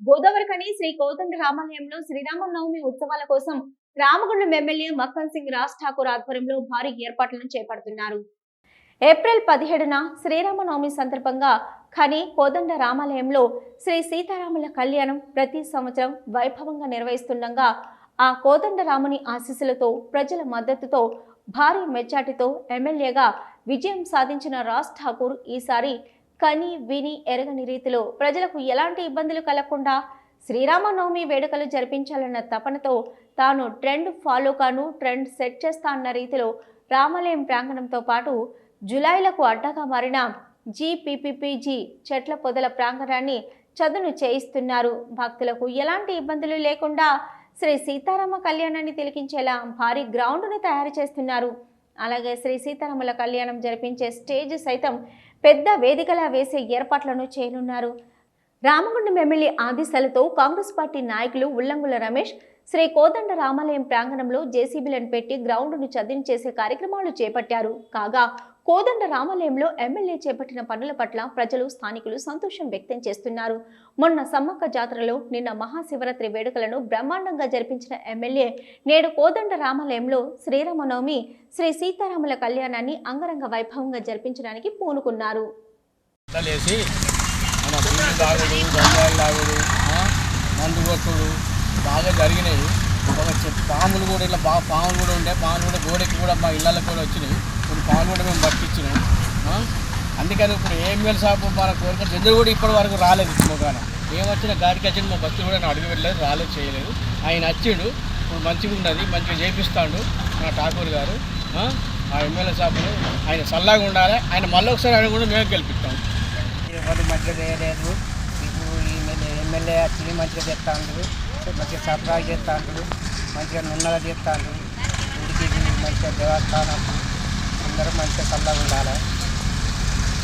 గోదావరికని శ్రీ కోతండ రామాలయంలో శ్రీరామనవమి ఉత్సవాల కోసం రామగుండం ఎమ్మెల్యే మక్కన్ సింగ్ రాజ్ ఠాకూర్ ఆధ్వర్యంలో భారీ ఏర్పాట్లను చేపడుతున్నారు. ఏప్రిల్ పదిహేడున శ్రీరామనవమి సందర్భంగా ఖని కోదండ రామాలయంలో శ్రీ సీతారాముల కళ్యాణం ప్రతి సంవత్సరం వైభవంగా నిర్వహిస్తుండగా ఆ కోదండ రాముని ఆశీస్సులతో ప్రజల మద్దతుతో భారీ మెజార్టీతో ఎమ్మెల్యేగా విజయం సాధించిన రాజ్ ఠాకూర్ ఈసారి కని విని ఎరగని రీతిలో ప్రజలకు ఎలాంటి ఇబ్బందులు కలగకుండా శ్రీరామనవమి వేడుకలు జరిపించాలన్న తపనతో తాను ట్రెండ్ ఫాలో కాను ట్రెండ్ సెట్ చేస్తా అన్న రీతిలో రామాలయం ప్రాంగణంతో పాటు జులైలకు అడ్డగా మారిన జీపీపీపీజీ చెట్ల పొదల ప్రాంగణాన్ని చదును చేయిస్తున్నారు. భక్తులకు ఎలాంటి ఇబ్బందులు లేకుండా శ్రీ సీతారామ కళ్యాణాన్ని తిలకించేలా భారీ గ్రౌండ్ను తయారు చేస్తున్నారు. అలాగే శ్రీ సీతారాముల కళ్యాణం జరిపించే స్టేజ్ సైతం పెద్ద వేదికలా వేసే ఏర్పాట్లను చేయనున్నారు. రామగుండం ఎమ్మెల్యే ఆదేశాలతో కాంగ్రెస్ పార్టీ నాయకులు ఉల్లంగుల రమేష్ శ్రీ కోదండ రామాలయం ప్రాంగణంలో జేసీబీలను పెట్టి గ్రౌండ్ను చదిని చేసే కార్యక్రమాలు చేపట్టారు. కాగా కోదండ రామాలయంలో ఎమ్మెల్యే చేపట్టిన పనుల పట్ల ప్రజలు స్థానికులు సంతోషం వ్యక్తం చేస్తున్నారు. మొన్న సమ్మక్క జాతరలో నిన్న మహాశివరాత్రి వేడుకలను బ్రహ్మాండంగా జరిపించిన ఎమ్మెల్యే నేడు కోదండ రామాలయంలో శ్రీరామనవమి శ్రీ సీతారాముల కళ్యాణాన్ని అంగరంగ వైభవంగా జరిపించడానికి పూనుకున్నారు. మన బీడి తాగుడు గంజాయి తాగుడు మందు కొట్టుడు బాగా జరిగినాయి ఒక పాములు కూడా ఇట్లా బాగా పాములు కూడా ఉండే పాములు కూడా గోడెక్కి కూడా మా ఇళ్ళకి కూడా వచ్చినాయి కొన్ని పాములు కూడా మేము పట్టించినాం అందుకని ఇప్పుడు ఏఎంఎల్ షాపు మన కోరిక జంజర్ కూడా ఇప్పటి వరకు రాలేదు మొగాన ఏమొచ్చినా గాడికి వచ్చిన మా బస్సు కూడా అడుగు వెళ్ళలేదు రాలేదు చేయలేదు ఆయన వచ్చిండు ఇప్పుడు మంచిగా ఉన్నది మంచిగా చేపిస్తాడు మా ఠాకూర్ గారు ఆ, ఆ ఎమ్మెల్యే షాపులు ఆయన చల్లగా ఉండాలి ఆయన మళ్ళీ ఒకసారి ఆయన కూడా మేము గెలిపిస్తాం ఎవరు మధ్య వేయలేదు ఇప్పుడు ఎమ్మెల్యే ఎమ్మెల్యే వచ్చి మంచిగా చేస్తా ఉంటారు మంచిగా సరఫరా చేస్తా ఉంటారు మంచిగా నున్నగా చేస్తా ఉంటారు ఇంటికి మంచిగా దేవస్థానం. అందరూ మంచిగా చల్లగా ఉండాలి.